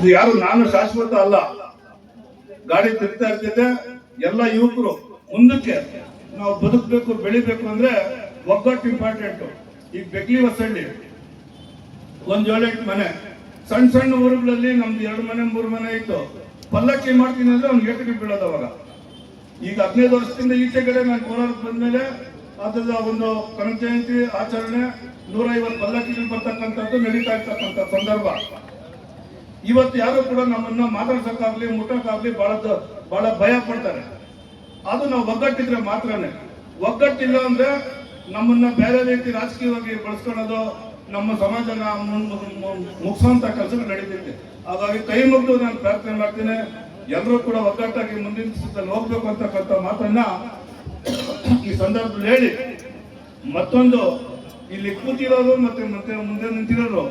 ಇದು ಯಾರು ನಾನು ಶಾಶ್ವತ ಅಲ್ಲ. ಗಾಡಿ ತಿರ್ತಾ ಇರ್ತಿದ್ದೆ. ಎಲ್ಲ ಯುವಕರು ಮುಂದಕ್ಕೆ ನಾವು ಬದುಕಬೇಕು, ಬೆಳಿಬೇಕು ಅಂದ್ರೆ ಒಗ್ಗಟ್ಟು ಇಂಪಾರ್ಟೆಂಟ್ ಈಗ ಬೆಕ್ಲಿ ಹೊಸಳ್ಳಿ, ಒಂದ್ ಏಳೆಂಟು ಮನೆ. ಸಣ್ಣ ಸಣ್ಣ ಊರುಗಳಲ್ಲಿ ನಮ್ದು ಎರಡು ಮನೆ, ಮೂರು ಮನೆ ಇತ್ತು. ಪಲ್ಲಕ್ಕಿ ಮಾಡ್ತೀನಿ ಅಂದ್ರೆ ಅವ್ನು ಏಟಿಗೆ ಬೀಳೋದು ಅವಾಗ. ಈಗ ಹದಿನೈದು ವರ್ಷದಿಂದ ಈಚೆಗಡೆ ನಾನು ಕೋಲಾರಕ್ಕೆ ಬಂದ್ಮೇಲೆ ಅದ್ರದ ಒಂದು ಕನಕ ಜಯಂತಿ ಆಚರಣೆ ನೂರೈವತ್ತು ಪಲ್ಲಕ್ಕಿ ಬರ್ತಕ್ಕಂಥದ್ದು ನಡೀತಾ ಇರ್ತಕ್ಕಂಥ ಸಂದರ್ಭ. ಇವತ್ತು ಯಾರು ಕೂಡ ನಮ್ಮನ್ನ ಮಾತಾಡ್ಸೋಕ್ಕಾಗ್ಲಿ, ಮುಟ್ಟಕ್ಕಾಗ್ಲಿ ಬಹಳ ಬಹಳ ಭಯ ಪಡ್ತಾರೆ. ಅದು ನಾವು ಒಗ್ಗಟ್ಟಿದ್ರೆ ಮಾತ್ರನೇ. ಒಗ್ಗಟ್ಟಿಲ್ಲ ಅಂದ್ರೆ ನಮ್ಮನ್ನ ಬೇರೆ ರೀತಿ ರಾಜಕೀಯವಾಗಿ ಬಳಸ್ಕೊಳ್ಳೋದು ನಮ್ಮ ಸಮಾಜನ ಮುಗಿಸುವಂತ ಕೆಲಸಗಳು ನಡೀತೈತೆ. ಹಾಗಾಗಿ ಕೈ ಮುಗಿದು ನಾನು ಪ್ರಾರ್ಥನೆ ಮಾಡ್ತೀನಿ. ಎಲ್ಲರೂ ಕೂಡ ಒಗ್ಗಟ್ಟಾಗಿ ಮುಂದಿನ ಸುತ್ತಲ್ಲಿ ಹೋಗ್ಬೇಕು ಅಂತಕ್ಕಂಥ ಮಾತನ್ನ ಈ ಸಂದರ್ಭದಲ್ಲಿ ಹೇಳಿ. ಮತ್ತೊಂದು ಇಲ್ಲಿ ಕೂತಿರೋರು ಮತ್ತೆ ಮತ್ತೆ ಮುಂದೆ ನಿಂತಿರೋರು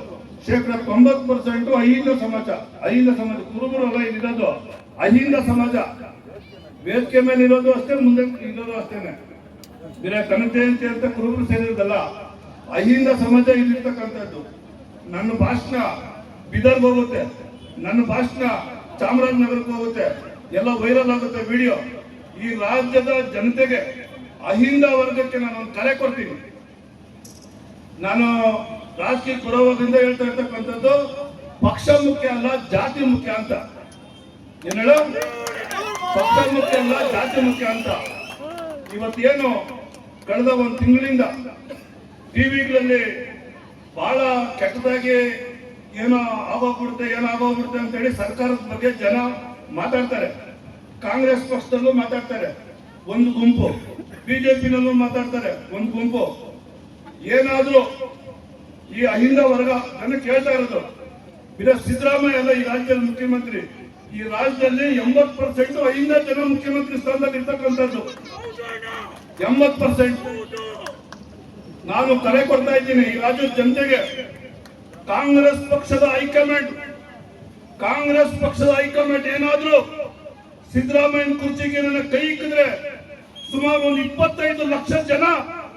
ಶೇಕಡ ತೊಂಬತ್ತು ಪರ್ಸೆಂಟು ಅಹಿಂದ ಸಮಾಜ ಅಹಿಂದ ಸಮಾಜ, ಕುರುಬರು ಅಲ್ಲ ಇಲ್ಲಿರೋದು ಅಹಿಂದ ಸಮಾಜ. ವೇದಿಕೆ ಮೇಲೆ ಇರೋದು ಅಷ್ಟೇ, ಮುಂದೆ ಇರೋದು ಅಷ್ಟೇನೆ. ಬೇರೆ ಕನಕ ಜಯಂತಿ ಅಂತ ಕುರುಬರು ಸೇರಿರೋದಲ್ಲ, ಅಹಿಂದ ಸಮಾಜ ಇಲ್ಲಿರ್ತಕ್ಕಂಥದ್ದು ನನ್ನ ಭಾಷಣ ಬಿದರ್ಗೆ ಹೋಗುತ್ತೆ, ನನ್ನ ಭಾಷಣ ಚಾಮರಾಜನಗರಕ್ಕೆ ಹೋಗುತ್ತೆ, ಎಲ್ಲ ವೈರಲ್ ಆಗುತ್ತೆ ವಿಡಿಯೋ. ಈ ರಾಜ್ಯದ ಜನತೆಗೆ ಅಹಿಂದ ವರ್ಗಕ್ಕೆ ನಾನು ಒಂದು ಕರೆ ಕೊಡ್ತೀನಿ. ನಾನು ರಾಜಕೀಯ ಬರೋವಾಗಿಂದ ಹೇಳ್ತಾ ಇರ್ತಕ್ಕಂಥದ್ದು, ಪಕ್ಷ ಮುಖ್ಯ ಅಲ್ಲ, ಜಾತಿ ಮುಖ್ಯ ಅಂತ. ಏನ್ ಹೇಳು. ಪಕ್ಷ ಮುಖ್ಯ ಅಲ್ಲ, ಜಾತಿ ಮುಖ್ಯ ಅಂತ. ಇವತ್ತೇನು ಕಳೆದ ಒಂದು ತಿಂಗಳಿಂದ ಟಿವಿಗಳಲ್ಲಿ ಬಹಳ ಕೆಟ್ಟದಾಗಿ ಏನೋ ಆಗೋಗ್ಬಿಡುತ್ತೆ ಏನೋ ಆಗೋಗ್ಬಿಡುತ್ತೆ ಅಂತ ಹೇಳಿ ಸರ್ಕಾರದ ಬಗ್ಗೆ ಜನ ಮಾತಾಡ್ತಾರೆ. ಕಾಂಗ್ರೆಸ್ ಪಕ್ಷದಲ್ಲೂ ಮಾತಾಡ್ತಾರೆ. ಒಂದು ಗುಂಪು. ಬಿಜೆಪಿನಲ್ಲೂ ಮಾತಾಡ್ತಾರೆ. ಒಂದು ಗುಂಪು. ಏನಾದ್ರೂ ಈ ಅಹಿಂದ ವರ್ಗ ನನ್ನ ಕೇಳ್ತಾ ಇರೋದು. ಇದ ಸಿದ್ದರಾಮಯ್ಯ ಅಲ್ಲ ಈ ರಾಜ್ಯದ ಮುಖ್ಯಮಂತ್ರಿ. ಈ ರಾಜ್ಯದಲ್ಲಿ ಎಂಬತ್ ಪರ್ಸೆಂಟ್ ಅಹಿಂದ ಜನ ಮುಖ್ಯಮಂತ್ರಿ ಸ್ಥಾನದಲ್ಲಿ ಇರ್ತಕ್ಕಂಥದ್ದು. ಎಂಬತ್ ಪರ್ಸೆಂಟ್ ನಾನು ಕರೆ ಕೊಡ್ತಾ ಇದ್ದೀನಿ ಈ ರಾಜ್ಯದ ಜನತೆಗೆ. ಕಾಂಗ್ರೆಸ್ ಪಕ್ಷದ ಹೈಕಮಾಂಡ್. ಕಾಂಗ್ರೆಸ್ ಪಕ್ಷದ ಹೈಕಮಾಂಡ್ ಏನಾದ್ರೂ ಸಿದ್ದರಾಮಯ್ಯನ ಕುರ್ಚಿಗೆ ನನ್ನ ಕೈ ಇಕ್ಕಿದ್ರೆ ಸುಮಾರು ಒಂದು ಇಪ್ಪತ್ತೈದು ಲಕ್ಷ ಜನ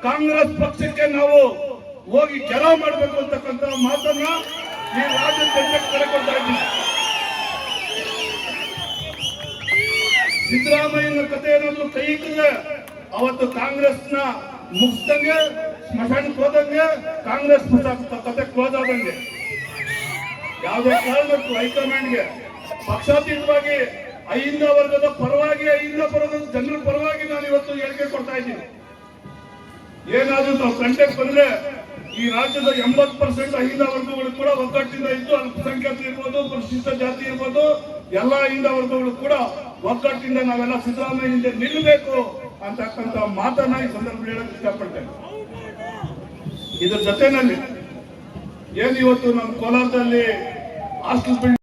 ಕಾಂಗ್ರೆಸ್ ಪಕ್ಷಕ್ಕೆ ನಾವು ಹೋಗಿ ಕೆಲವು ಮಾಡಬೇಕು ಅಂತಕ್ಕಂಥ ಮಾತನ್ನ ಈ ರಾಜ್ಯ ಜನತೆಗೆ ಕರೆ ಕೊಡ್ತಾ ಇದ್ದೀನಿ. ಸಿದ್ದರಾಮಯ್ಯನ ಕತೆ ಏನಾದ್ರು ಕೈ ಇಟ್ಟಿದ್ರೆ ಅವತ್ತು ಕಾಂಗ್ರೆಸ್ನ ಮುಗಿಸ್ದಂಗೆ, ಸ್ಮಶಾನಕ್ಕೆ ಹೋದಂಗೆ ಕಾಂಗ್ರೆಸ್ ಕತೆ ಕ್ಲೋಸ್ ಆದಂಗೆ. ಯಾವುದೇ ಕಾರಣಕ್ಕೂ ಹೈಕಮಾಂಡ್ಗೆ ಪಕ್ಷಾತೀತವಾಗಿ ಅಹಿಂದ ವರ್ಗದ ಪರವಾಗಿ ಅಹಿಂದ ವರ್ಗದ ಜನರ ಪರವಾಗಿ ನಾನು ಇವತ್ತು ಹೇಳಿಕೆ ಕೊಡ್ತಾ ಇದ್ದೀನಿ. ಏನಾದ್ರೂ ನಾವು ಕಂಟೆಕ್ಟ್ ಬಂದ್ರೆ ಈ ರಾಜ್ಯದ ಎಂಬತ್ ಪರ್ಸೆಂಟ್ ಅಹಿಂದ ವರ್ಗಗಳು ಕೂಡ ಒಗ್ಗಟ್ಟಿಂದ ಇದ್ದು ಅಲ್ಪಸಂಖ್ಯಾತಿ ಇರ್ಬೋದು ಪರಿಶಿಷ್ಟ ಜಾತಿ ಇರ್ಬೋದು, ಎಲ್ಲ ಅಹಿಂದ ವರ್ಗಗಳು ಕೂಡ ಒಗ್ಗಟ್ಟಿಂದ ನಾವೆಲ್ಲ ಸಿದ್ದರಾಮಯ್ಯ ನಿಲ್ಲಬೇಕು ಅಂತಕ್ಕಂಥ ಮಾತನ್ನ ಈ ಸಂದರ್ಭದಲ್ಲಿ ಹೇಳಕ್ ಇಷ್ಟಪಡ್ತೇನೆ. ಇದ್ರ ಜೊತೆನಲ್ಲಿ ಏನ್ ಇವತ್ತು ನಮ್ಮ ಕೋಲಾರದಲ್ಲಿ ಹಾಸ್ಟೆಲ್